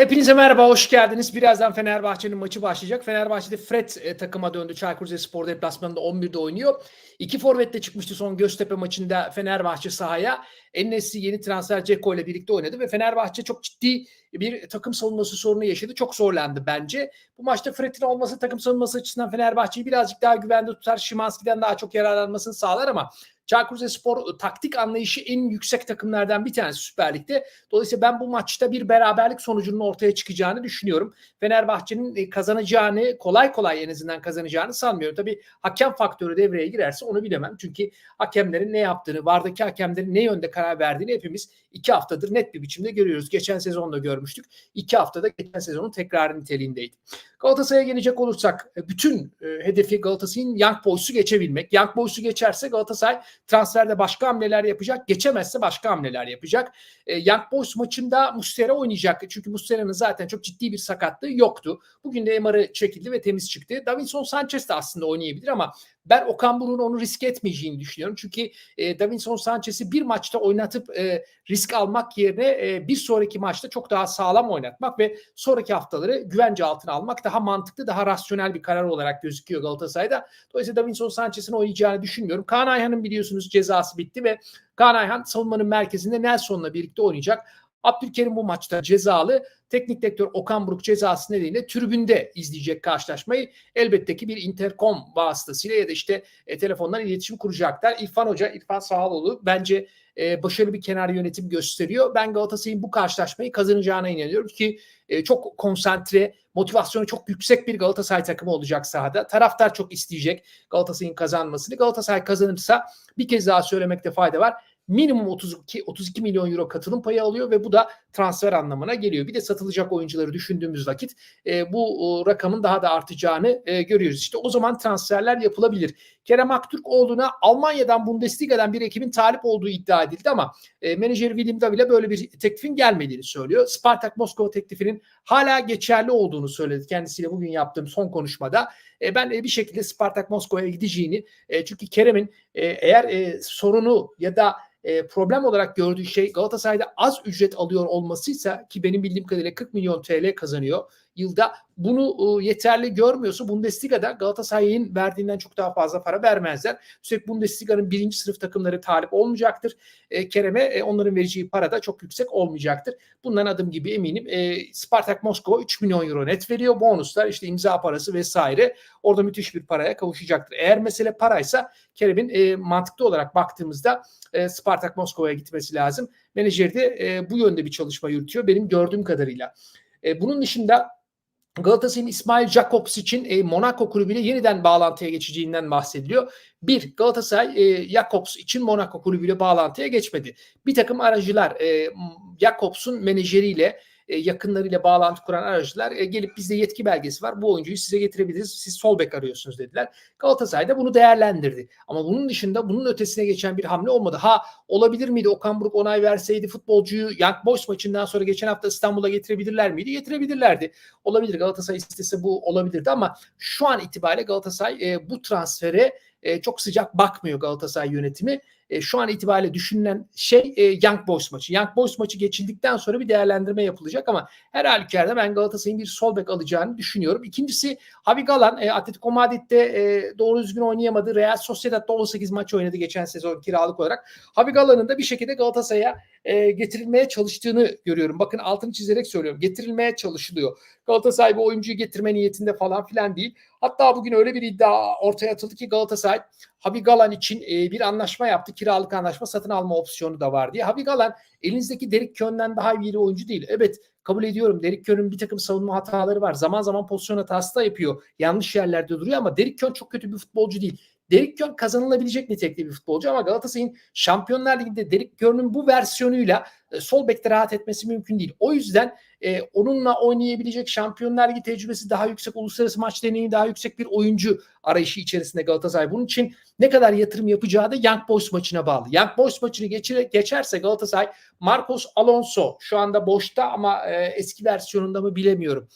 Hepinize merhaba, hoş geldiniz. Birazdan Fenerbahçe'nin maçı başlayacak. Fenerbahçe'de Fred e, takıma döndü. Çaykur Rizespor deplasmanında 11'de oynuyor. İki forvetle çıkmıştı son Göztepe maçında Fenerbahçe sahaya. Ennesi yeni transfer Ceko ile birlikte oynadı ve Fenerbahçe çok ciddi bir takım savunması sorunu yaşadı. Çok zorlandı bence. Bu maçta Fred'in olması takım savunması açısından Fenerbahçe'yi birazcık daha güvende tutar. Şimanski'den daha çok yararlanmasını sağlar ama Çaykur Rizespor taktik anlayışı en yüksek takımlardan bir tanesi Süper Lig'de. Dolayısıyla ben bu maçta bir beraberlik sonucunun ortaya çıkacağını düşünüyorum. Fenerbahçe'nin e, kazanacağını, kolay kolay en azından kazanacağını sanmıyorum. Tabii hakem faktörü devreye girerse onu bilemem. Çünkü hakemlerin ne yaptığını, vardaki hakemlerin ne yönde karar verdiğini hepimiz iki haftadır net bir biçimde görüyoruz. Geçen sezonda görmüştük. İki haftada geçen sezonun tekrarı niteliğindeydi. Galatasaray'a gelecek olursak e, bütün e, hedefi Galatasaray'ın Young Boys'u geçebilmek. Young Boys'u geçerse Galatasaray transferde başka hamleler yapacak. Geçemezse başka hamleler yapacak. E, Young Boys maçında Muslera oynayacak. Çünkü Muslera'nın zaten çok ciddi bir sakatlığı yoktu. Bugün de MR'ı çekildi ve temiz çıktı. Davinson Sanchez de aslında oynayabilir ama ben Okan Buruk'un onu risk etmeyeceğini düşünüyorum. Çünkü e, Davinson Sanchez'i bir maçta oynatıp e, risk almak yerine e, bir sonraki maçta çok daha sağlam oynatmak ve sonraki haftaları güvence altına almak daha mantıklı, daha rasyonel bir karar olarak gözüküyor Galatasaray'da. Dolayısıyla Davinson Sanchez'in oynayacağını düşünmüyorum. Kaan Ayhan'ın biliyorsunuz cezası bitti ve Kaan Ayhan savunmanın merkezinde Nelson'la birlikte oynayacak. Abdülkerim bu maçta cezalı. Teknik direktör Okan Buruk cezası nedeniyle tribünde izleyecek karşılaşmayı. Elbette ki bir interkom vasıtasıyla ya da işte e, telefondan iletişim kuracaklar. İrfan Hoca, İrfan Sağaloğlu bence e, başarılı bir kenar yönetim gösteriyor. Ben Galatasaray'ın bu karşılaşmayı kazanacağına inanıyorum ki e, çok konsantre, motivasyonu çok yüksek bir Galatasaray takımı olacak sahada. Taraftar çok isteyecek Galatasaray'ın kazanmasını. Galatasaray kazanırsa bir kez daha söylemekte fayda var minimum 32 32 milyon euro katılım payı alıyor ve bu da transfer anlamına geliyor. Bir de satılacak oyuncuları düşündüğümüz vakit e, bu e, rakamın daha da artacağını e, görüyoruz. İşte o zaman transferler yapılabilir. Kerem Aktürkoğlu'na Almanya'dan Bundesliga'dan bir ekibin talip olduğu iddia edildi ama e, menajeri William Davila böyle bir teklifin gelmediğini söylüyor. Spartak Moskova teklifinin hala geçerli olduğunu söyledi kendisiyle bugün yaptığım son konuşmada. E, ben e, bir şekilde Spartak Moskova'ya gideceğini e, çünkü Kerem'in e, eğer e, sorunu ya da e, problem olarak gördüğü şey Galatasaray'da az ücret alıyor olmasıysa ki benim bildiğim kadarıyla 40 milyon TL kazanıyor yılda bunu e, yeterli görmüyorsa Bundesliga'da Galatasaray'ın verdiğinden çok daha fazla para vermezler. Üstelik Bundesliga'nın birinci sınıf takımları talip olmayacaktır. E, Kerem'e e, onların vereceği para da çok yüksek olmayacaktır. Bundan adım gibi eminim. E, Spartak Moskova 3 milyon euro net veriyor. Bonuslar işte imza parası vesaire. Orada müthiş bir paraya kavuşacaktır. Eğer mesele paraysa Kerem'in e, mantıklı olarak baktığımızda e, Spartak Moskova'ya gitmesi lazım. Menajer de e, bu yönde bir çalışma yürütüyor benim gördüğüm kadarıyla. E, bunun dışında Galatasaray'ın İsmail Jacobs için e, Monaco kulübüyle yeniden bağlantıya geçeceğinden bahsediliyor. Bir, Galatasaray e, Jacobs için Monaco kulübüyle bağlantıya geçmedi. Bir takım aracılar e, Jacobs'un menajeriyle yakınlarıyla bağlantı kuran aracılar e, gelip bizde yetki belgesi var. Bu oyuncuyu size getirebiliriz. Siz sol bek arıyorsunuz dediler. Galatasaray da bunu değerlendirdi. Ama bunun dışında bunun ötesine geçen bir hamle olmadı. Ha olabilir miydi Okan Buruk onay verseydi futbolcuyu Young Boys maçından sonra geçen hafta İstanbul'a getirebilirler miydi? Getirebilirlerdi. Olabilir Galatasaray istese bu olabilirdi ama şu an itibariyle Galatasaray e, bu transfere e, çok sıcak bakmıyor Galatasaray yönetimi. E, şu an itibariyle düşünülen şey e, Young Boys maçı. Young Boys maçı geçildikten sonra bir değerlendirme yapılacak ama her halükarda ben Galatasaray'ın bir sol bek alacağını düşünüyorum. İkincisi Javi Galan e, Atletico Madrid'de e, doğru düzgün oynayamadı. Real Sociedad'da 18 maç oynadı geçen sezon kiralık olarak. Javi Galan'ın da bir şekilde Galatasaray'a e, getirilmeye çalıştığını görüyorum. Bakın altını çizerek söylüyorum. Getirilmeye çalışılıyor. Galatasaray bu oyuncuyu getirme niyetinde falan filan değil. Hatta bugün öyle bir iddia ortaya atıldı ki Galatasaray Habi Galan için e, bir anlaşma yaptı. Kiralık anlaşma satın alma opsiyonu da var diye. Habi Galan elinizdeki Derek Kön'den daha iyi bir oyuncu değil. Evet kabul ediyorum. Derek Kön'ün bir takım savunma hataları var. Zaman zaman pozisyon hatası da yapıyor. Yanlış yerlerde duruyor ama Derek Kön çok kötü bir futbolcu değil. Derek Kön kazanılabilecek nitelikte bir futbolcu ama Galatasaray'ın Şampiyonlar Ligi'nde Derek Kön'ün bu versiyonuyla e, sol bekte rahat etmesi mümkün değil. O yüzden e, onunla oynayabilecek Şampiyonlar Ligi tecrübesi daha yüksek, uluslararası maç deneyimi daha yüksek bir oyuncu arayışı içerisinde Galatasaray. Bunun için ne kadar yatırım yapacağı da Young Boys maçına bağlı. Young Boys maçını geçire, geçerse Galatasaray Marcos Alonso şu anda boşta ama e, eski versiyonunda mı bilemiyorum.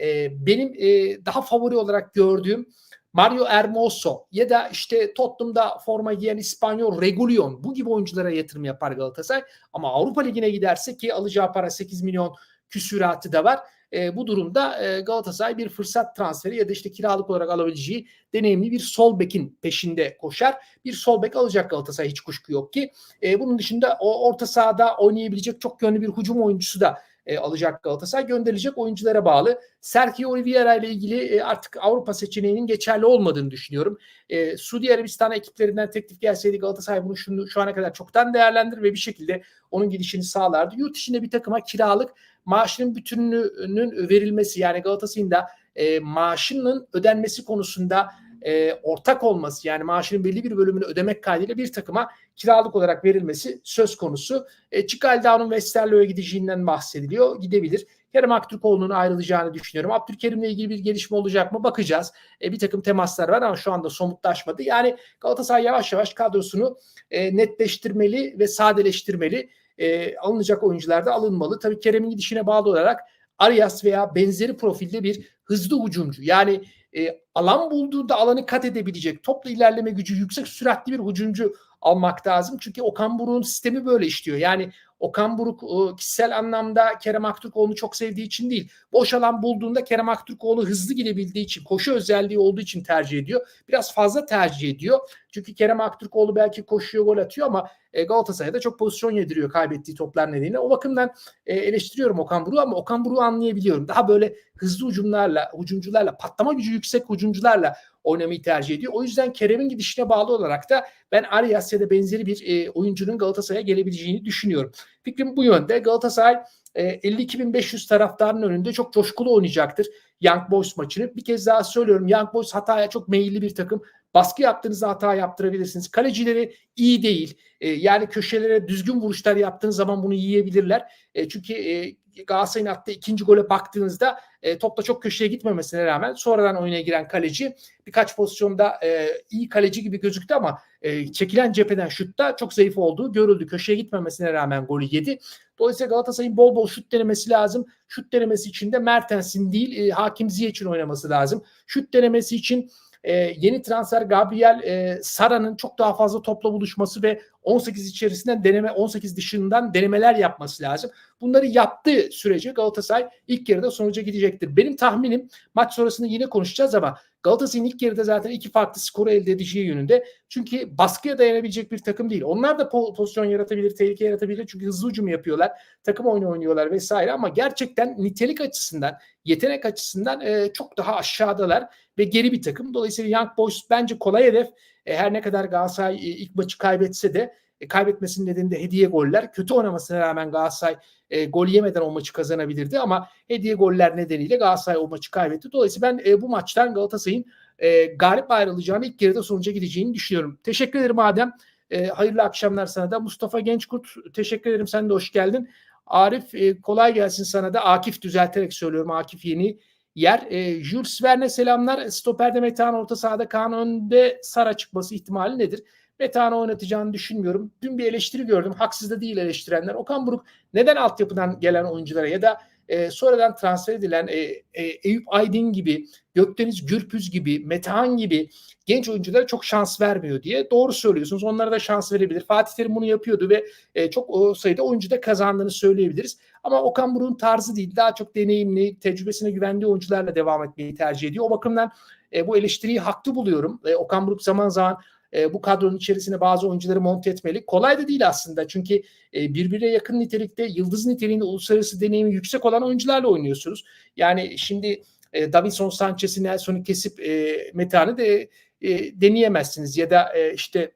E, benim e, daha favori olarak gördüğüm Mario Hermoso ya da işte Tottenham'da forma giyen İspanyol Regulion bu gibi oyunculara yatırım yapar Galatasaray. Ama Avrupa Ligi'ne giderse ki alacağı para 8 milyon küsüratı da var. E, bu durumda e, Galatasaray bir fırsat transferi ya da işte kiralık olarak alabileceği deneyimli bir sol bekin peşinde koşar. Bir sol bek alacak Galatasaray hiç kuşku yok ki. E, bunun dışında o orta sahada oynayabilecek çok yönlü bir hücum oyuncusu da e, alacak Galatasaray. Gönderilecek oyunculara bağlı. Sergio Oliveira ile ilgili e, artık Avrupa seçeneğinin geçerli olmadığını düşünüyorum. E, Suudi Arabistan ekiplerinden teklif gelseydi Galatasaray bunu şunu, şu ana kadar çoktan değerlendirir ve bir şekilde onun gidişini sağlardı. Yurt içinde bir takıma kiralık maaşının bütünlüğünün verilmesi yani Galatasaray'ın da e, maaşının ödenmesi konusunda e, ortak olması yani maaşının belli bir bölümünü ödemek kaydıyla bir takıma kiralık olarak verilmesi söz konusu. E, Çikaldağ'ın Westerlo'ya gideceğinden bahsediliyor. Gidebilir. Kerem Aktürkoğlu'nun ayrılacağını düşünüyorum. Abdülkerim'le ilgili bir gelişme olacak mı bakacağız. E, bir takım temaslar var ama şu anda somutlaşmadı. Yani Galatasaray yavaş yavaş kadrosunu e, netleştirmeli ve sadeleştirmeli. E, alınacak oyuncular da alınmalı. Tabii Kerem'in gidişine bağlı olarak Arias veya benzeri profilde bir hızlı hücumcu. Yani e, alan bulduğunda alanı kat edebilecek, topla ilerleme gücü yüksek süratli bir hücumcu almak lazım. Çünkü Okan Buruk'un sistemi böyle işliyor. Yani Okan Buruk e, kişisel anlamda Kerem Aktürkoğlu'nu çok sevdiği için değil. Boş alan bulduğunda Kerem Aktürkoğlu hızlı gidebildiği için, koşu özelliği olduğu için tercih ediyor. Biraz fazla tercih ediyor. Çünkü Kerem Aktürkoğlu belki koşuyor, gol atıyor ama e, Galatasaray'da çok pozisyon yediriyor kaybettiği toplar nedeniyle. O bakımdan e, eleştiriyorum Okan Buruk'u ama Okan Buruk'u anlayabiliyorum. Daha böyle hızlı hücumlarla, hücumcularla, patlama gücü yüksek hücumcularla oynamayı tercih ediyor. O yüzden Kerem'in gidişine bağlı olarak da ben Arias ya da benzeri bir e, oyuncunun Galatasaray'a gelebileceğini düşünüyorum. Fikrim bu yönde. Galatasaray e, 52.500 taraftarın önünde çok coşkulu oynayacaktır Young Boys maçını. Bir kez daha söylüyorum Young Boys hataya çok meyilli bir takım. Baskı yaptığınızda hata yaptırabilirsiniz. Kalecileri iyi değil. E, yani köşelere düzgün vuruşlar yaptığınız zaman bunu yiyebilirler. E, çünkü e, Galatasaray'ın attığı ikinci gole baktığınızda e, topla çok köşeye gitmemesine rağmen sonradan oyuna giren kaleci birkaç pozisyonda e, iyi kaleci gibi gözüktü ama e, çekilen cepheden şutta çok zayıf olduğu görüldü. Köşeye gitmemesine rağmen golü yedi. Dolayısıyla Galatasaray'ın bol bol şut denemesi lazım. Şut denemesi için de Mertens'in değil e, Hakim Ziyech'in oynaması lazım. Şut denemesi için e, yeni transfer Gabriel e, Sara'nın çok daha fazla topla buluşması ve 18 içerisinden deneme 18 dışından denemeler yapması lazım. Bunları yaptığı sürece Galatasaray ilk yarıda sonuca gidecektir. Benim tahminim maç sonrasında yine konuşacağız ama Galatasaray'ın ilk yarıda zaten iki farklı skoru elde edeceği yönünde. Çünkü baskıya dayanabilecek bir takım değil. Onlar da pozisyon yaratabilir, tehlike yaratabilir. Çünkü hızlı hücum yapıyorlar. Takım oyunu oynuyorlar vesaire ama gerçekten nitelik açısından, yetenek açısından e, çok daha aşağıdalar ve geri bir takım. Dolayısıyla Young Boys bence kolay hedef. E, her ne kadar Galatasaray e, ilk maçı kaybetse de e, kaybetmesinin nedeni de hediye goller. Kötü oynamasına rağmen Galatasaray e, gol yemeden o maçı kazanabilirdi ama hediye goller nedeniyle Galatasaray o maçı kaybetti. Dolayısıyla ben e, bu maçtan Galatasaray'ın e, galip ayrılacağını ilk yarıda sonuca gideceğini düşünüyorum. Teşekkür ederim Adem. E, hayırlı akşamlar sana da. Mustafa Gençkurt teşekkür ederim. Sen de hoş geldin. Arif e, kolay gelsin sana da. Akif düzelterek söylüyorum. Akif yeni yer. E, Jules Verne selamlar. Stoperde Metehan orta sahada Kaan önde Sara çıkması ihtimali nedir? Metehan'ı oynatacağını düşünmüyorum. Dün bir eleştiri gördüm. Haksız da değil eleştirenler. Okan Buruk neden altyapıdan gelen oyunculara ya da e, sonradan transfer edilen e, e, Eyüp Aydın gibi, Gökdeniz Gürpüz gibi, Metehan gibi genç oyunculara çok şans vermiyor diye. Doğru söylüyorsunuz. Onlara da şans verebilir. Fatih Terim bunu yapıyordu ve e, çok o sayıda oyuncu da kazandığını söyleyebiliriz. Ama Okan Buruk'un tarzı değil. Daha çok deneyimli, tecrübesine güvendiği oyuncularla devam etmeyi tercih ediyor. O bakımdan e, bu eleştiriyi haklı buluyorum. E, Okan Buruk zaman zaman e, bu kadronun içerisine bazı oyuncuları monte etmeli. Kolay da değil aslında çünkü e, birbirine yakın nitelikte, yıldız niteliğinde uluslararası deneyimi yüksek olan oyuncularla oynuyorsunuz. Yani şimdi e, Davinson Sanchez'i, Nelson'u kesip e, Metehan'ı de e, deneyemezsiniz ya da e, işte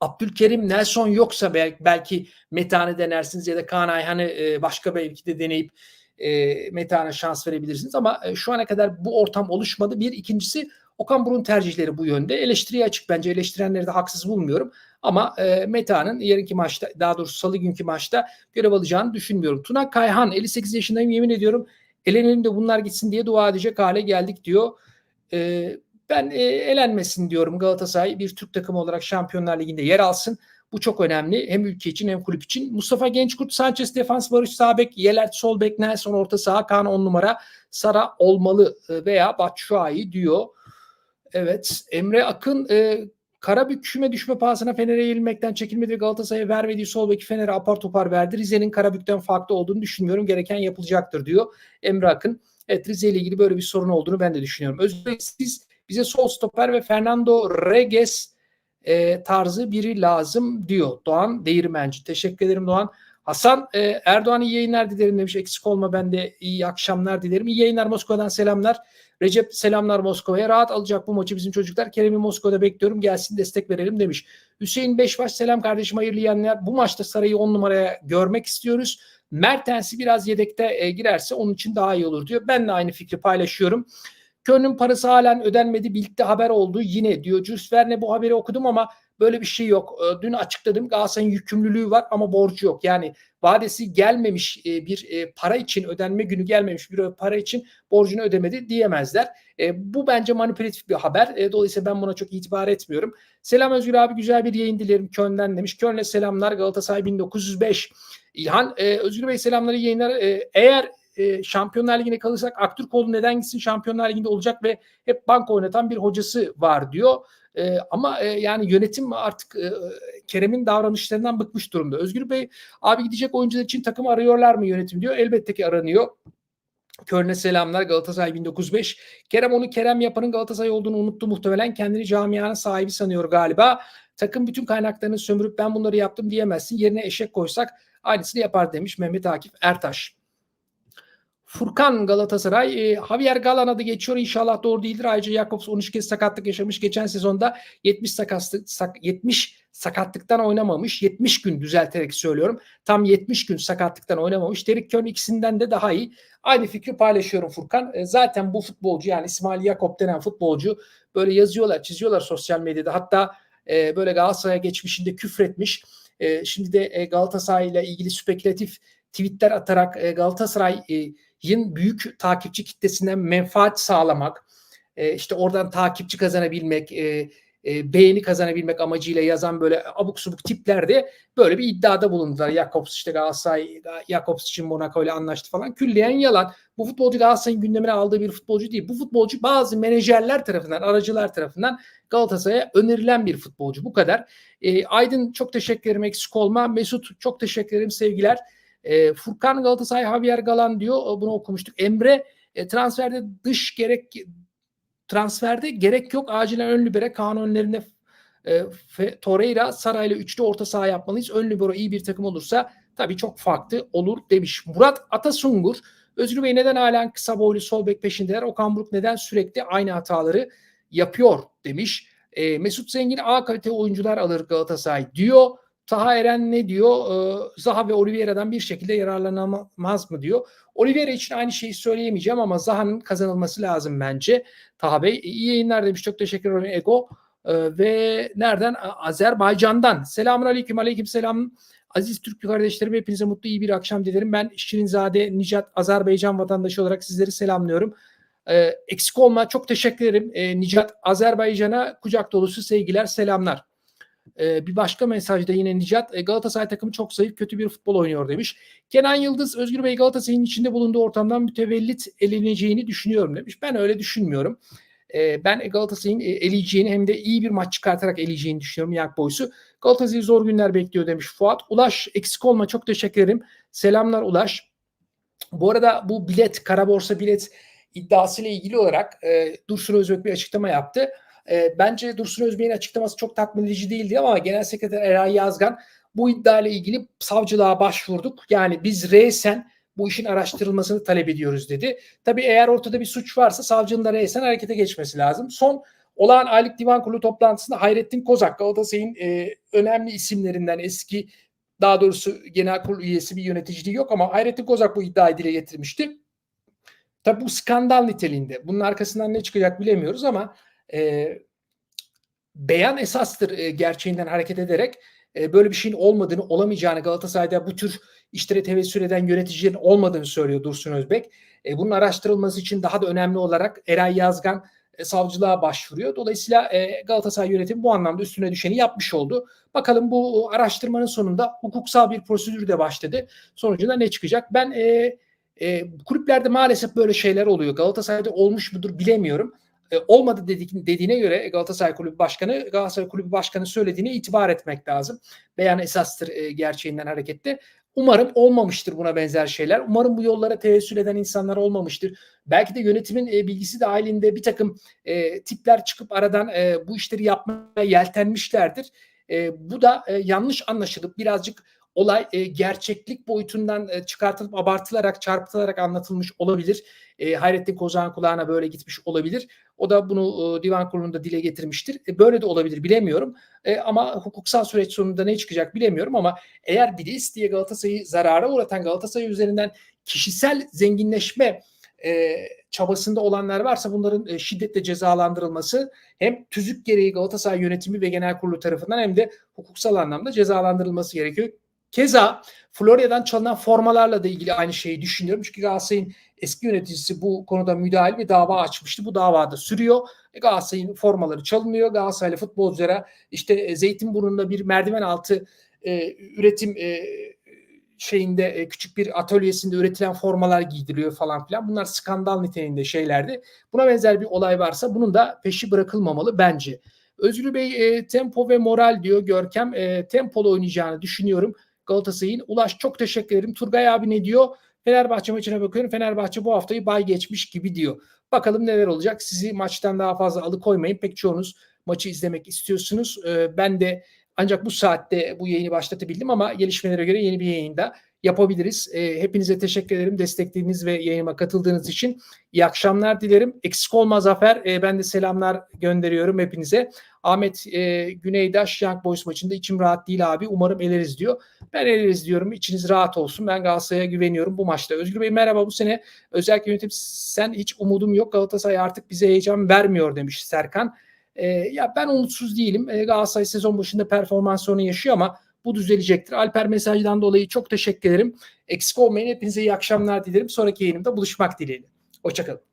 Abdülkerim Nelson yoksa belki, belki Metehan'ı denersiniz ya da Kaan Ayhan'ı e, başka belki de deneyip e, Metehan'a şans verebilirsiniz ama e, şu ana kadar bu ortam oluşmadı. Bir ikincisi Okan Burun tercihleri bu yönde. Eleştiriye açık bence. Eleştirenleri de haksız bulmuyorum. Ama e, Meta'nın yarınki maçta daha doğrusu salı günkü maçta görev alacağını düşünmüyorum. Tuna Kayhan 58 yaşındayım yemin ediyorum. Elenelim de bunlar gitsin diye dua edecek hale geldik diyor. E, ben e, elenmesin diyorum Galatasaray bir Türk takımı olarak Şampiyonlar Ligi'nde yer alsın. Bu çok önemli hem ülke için hem kulüp için. Mustafa Gençkurt, Sanchez defans, Barış Sabek, Yelert sol bek, Nelson orta saha, Kaan 10 numara, Sara olmalı e, veya Batshuayi diyor. Evet Emre Akın e, Karabük küme düşme pahasına Fener'e yenilmekten çekilmedi ve Galatasaray'a vermediği sol beki Fener'e apar topar verdi. Rize'nin Karabük'ten farklı olduğunu düşünmüyorum. Gereken yapılacaktır diyor Emre Akın. Evet Rize ile ilgili böyle bir sorun olduğunu ben de düşünüyorum. Özbek siz bize sol stoper ve Fernando Reges e, tarzı biri lazım diyor Doğan Değirmenci. Teşekkür ederim Doğan. Hasan e, Erdoğan iyi yayınlar dilerim demiş. Eksik olma ben de iyi akşamlar dilerim. İyi yayınlar Moskova'dan selamlar. Recep selamlar Moskova'ya. Rahat alacak bu maçı bizim çocuklar. Kerem'i Moskova'da bekliyorum. Gelsin destek verelim demiş. Hüseyin Beşbaş selam kardeşim hayırlı yayınlar. Bu maçta Saray'ı 10 numaraya görmek istiyoruz. Mertens'i biraz yedekte e, girerse onun için daha iyi olur diyor. Ben de aynı fikri paylaşıyorum. Köln'ün parası halen ödenmedi. Birlikte haber oldu yine diyor. Jules Verne bu haberi okudum ama böyle bir şey yok. E, dün açıkladım Galatasaray'ın yükümlülüğü var ama borcu yok. Yani vadesi gelmemiş e, bir e, para için ödenme günü gelmemiş bir para için borcunu ödemedi diyemezler. E, bu bence manipülatif bir haber. Dolayısıyla ben buna çok itibar etmiyorum. Selam Özgür abi güzel bir yayın dilerim Köln'den demiş. Köln'e selamlar Galatasaray 1905. İlhan Özgür Bey selamları yayınlar. Eğer e, Şampiyonlar Ligi'ne kalırsak Aktürkoğlu neden gitsin Şampiyonlar Ligi'nde olacak ve hep banka oynatan bir hocası var diyor. E, ama e, yani yönetim artık e, Kerem'in davranışlarından bıkmış durumda. Özgür Bey abi gidecek oyuncular için takım arıyorlar mı yönetim diyor. Elbette ki aranıyor. Körne selamlar Galatasaray 1905. Kerem onu Kerem yapanın Galatasaray olduğunu unuttu muhtemelen. Kendini camianın sahibi sanıyor galiba. Takım bütün kaynaklarını sömürüp ben bunları yaptım diyemezsin. Yerine eşek koysak aynısını yapar demiş Mehmet Akif Ertaş. Furkan Galatasaray. E, Javier Galan adı geçiyor. İnşallah doğru değildir. Ayrıca Jakobs 13 kez sakatlık yaşamış. Geçen sezonda 70 sakatlık sak, 70 sakatlıktan oynamamış. 70 gün düzelterek söylüyorum. Tam 70 gün sakatlıktan oynamamış. Derek Kön ikisinden de daha iyi. Aynı fikri paylaşıyorum Furkan. E, zaten bu futbolcu yani İsmail Yakob denen futbolcu böyle yazıyorlar, çiziyorlar sosyal medyada. Hatta e, böyle Galatasaray'a geçmişinde küfretmiş. E, şimdi de e, Galatasaray ile ilgili spekülatif tweetler atarak e, Galatasaray'ın büyük takipçi kitlesinden menfaat sağlamak, e, işte oradan takipçi kazanabilmek, e, e, beğeni kazanabilmek amacıyla yazan böyle abuk subuk tiplerde böyle bir iddiada bulundular. Jakobs işte Galatasaray, Jakobs için Monaco ile anlaştı falan. Külliyen yalan. Bu futbolcu Galatasaray'ın gündemine aldığı bir futbolcu değil. Bu futbolcu bazı menajerler tarafından, aracılar tarafından Galatasaray'a önerilen bir futbolcu. Bu kadar. Aydın çok teşekkür ederim eksik olma. Mesut çok teşekkür ederim sevgiler. E, Furkan Galatasaray Javier Galan diyor. Bunu okumuştuk. Emre e, transferde dış gerek transferde gerek yok. Acilen ön libere Kaan önlerinde e, Torreira Saray'la üçlü orta saha yapmalıyız. Ön libero iyi bir takım olursa tabii çok farklı olur demiş. Murat Atasungur Özgür Bey neden halen kısa boylu sol bek peşindeler? Okan Buruk neden sürekli aynı hataları yapıyor demiş. E, Mesut Zengin A kalite oyuncular alır Galatasaray diyor. Taha Eren ne diyor? Ee, Zaha ve Oliveira'dan bir şekilde yararlanamaz mı diyor. Oliveira için aynı şeyi söyleyemeyeceğim ama Zaha'nın kazanılması lazım bence. Taha Bey iyi yayınlar demiş. Çok teşekkür ederim Ego. Ee, ve nereden? Azerbaycan'dan. Selamun aleyküm. Aleyküm selam. Aziz Türk kardeşlerim hepinize mutlu iyi bir akşam dilerim. Ben Şirinzade Nicat Azerbaycan vatandaşı olarak sizleri selamlıyorum. Ee, eksik olma çok teşekkür ederim. Ee, Nicat Azerbaycan'a kucak dolusu sevgiler selamlar. Ee, bir başka mesajda yine Nicat e, Galatasaray takımı çok zayıf kötü bir futbol oynuyor demiş. Kenan Yıldız Özgür Bey Galatasaray'ın içinde bulunduğu ortamdan mütevellit eleneceğini düşünüyorum demiş. Ben öyle düşünmüyorum. Ee, ben Galatasaray'ın e, eleyeceğini hem de iyi bir maç çıkartarak eleyeceğini düşünüyorum Young Boys'u. Galatasaray'ı zor günler bekliyor demiş Fuat. Ulaş eksik olma çok teşekkür ederim. Selamlar Ulaş. Bu arada bu bilet, kara borsa bilet iddiasıyla ilgili olarak e, Dursun Özbek bir açıklama yaptı. E, bence Dursun Özbey'in açıklaması çok tatmin edici değildi ama Genel Sekreter Eray Yazgan bu iddia ile ilgili savcılığa başvurduk. Yani biz reysen bu işin araştırılmasını talep ediyoruz dedi. Tabii eğer ortada bir suç varsa savcının da reysen harekete geçmesi lazım. Son olağan aylık divan kurulu toplantısında Hayrettin Kozak Galatasaray'ın e, önemli isimlerinden eski daha doğrusu genel kurul üyesi bir yöneticiliği yok ama Hayrettin Kozak bu iddiayı dile getirmişti. Tabii bu skandal niteliğinde. Bunun arkasından ne çıkacak bilemiyoruz ama e, beyan esastır e, gerçeğinden hareket ederek e, böyle bir şeyin olmadığını, olamayacağını Galatasaray'da bu tür işlere tevessül eden yöneticilerin olmadığını söylüyor Dursun Özbek. E, bunun araştırılması için daha da önemli olarak Eray Yazgan e, savcılığa başvuruyor. Dolayısıyla e, Galatasaray yönetimi bu anlamda üstüne düşeni yapmış oldu. Bakalım bu araştırmanın sonunda hukuksal bir prosedür de başladı. Sonucunda ne çıkacak? Ben e, e, kulüplerde maalesef böyle şeyler oluyor. Galatasaray'da olmuş mudur bilemiyorum. E, olmadı dedik, dediğine göre Galatasaray Kulübü Başkanı Galatasaray Kulübü Başkanı söylediğine itibar etmek lazım. Beyan esastır e, gerçeğinden hareketle. Umarım olmamıştır buna benzer şeyler. Umarım bu yollara tevessül eden insanlar olmamıştır. Belki de yönetimin e, bilgisi dahilinde bir takım e, tipler çıkıp aradan e, bu işleri yapmaya yeltenmişlerdir. E, bu da e, yanlış anlaşılıp birazcık olay e, gerçeklik boyutundan e, çıkartılıp abartılarak, çarpıtılarak anlatılmış olabilir. E, Hayrettin Kozan kulağına böyle gitmiş olabilir. O da bunu e, divan kurulunda dile getirmiştir. E, böyle de olabilir bilemiyorum. E, ama hukuksal süreç sonunda ne çıkacak bilemiyorum ama eğer biri isteye Galatasaray'ı zarara uğratan Galatasaray üzerinden kişisel zenginleşme e, çabasında olanlar varsa bunların e, şiddetle cezalandırılması hem tüzük gereği Galatasaray yönetimi ve genel kurulu tarafından hem de hukuksal anlamda cezalandırılması gerekiyor. Keza Florya'dan çalınan formalarla da ilgili aynı şeyi düşünüyorum. Çünkü Galatasaray'ın eski yöneticisi bu konuda müdahil bir dava açmıştı. Bu davada sürüyor. E, Galatasaray'ın formaları çalınıyor. Galatasaraylı futbolculara işte e, Zeytinburnu'nda bir merdiven altı e, üretim e, şeyinde e, küçük bir atölyesinde üretilen formalar giydiriyor falan filan. Bunlar skandal niteliğinde şeylerdi. Buna benzer bir olay varsa bunun da peşi bırakılmamalı bence. Özgür Bey e, tempo ve moral diyor Görkem. E, tempolu oynayacağını düşünüyorum Galatasaray'ın. Ulaş çok teşekkür ederim. Turgay abi ne diyor? Fenerbahçe maçına bakıyorum. Fenerbahçe bu haftayı bay geçmiş gibi diyor. Bakalım neler olacak. Sizi maçtan daha fazla alıkoymayın. Pek çoğunuz maçı izlemek istiyorsunuz. E, ben de ancak bu saatte bu yayını başlatabildim ama gelişmelere göre yeni bir yayında yapabiliriz. E, hepinize teşekkür ederim desteklediğiniz ve yayınıma katıldığınız için. İyi akşamlar dilerim. Eksik olma Zafer. E, ben de selamlar gönderiyorum hepinize. Ahmet e, Güneydaş Young Boys maçında içim rahat değil abi. Umarım eleriz diyor. Ben eleriz diyorum. İçiniz rahat olsun. Ben Galatasaray'a güveniyorum bu maçta. Özgür Bey merhaba bu sene özellikle yönetim sen hiç umudum yok. Galatasaray artık bize heyecan vermiyor demiş Serkan. E, ya ben umutsuz değilim. E, Galatasaray sezon başında performans sorunu yaşıyor ama bu düzelecektir. Alper mesajdan dolayı çok teşekkür ederim. Eksik olmayın. Hepinize iyi akşamlar dilerim. Sonraki yayınımda buluşmak dileğiyle. Hoşçakalın.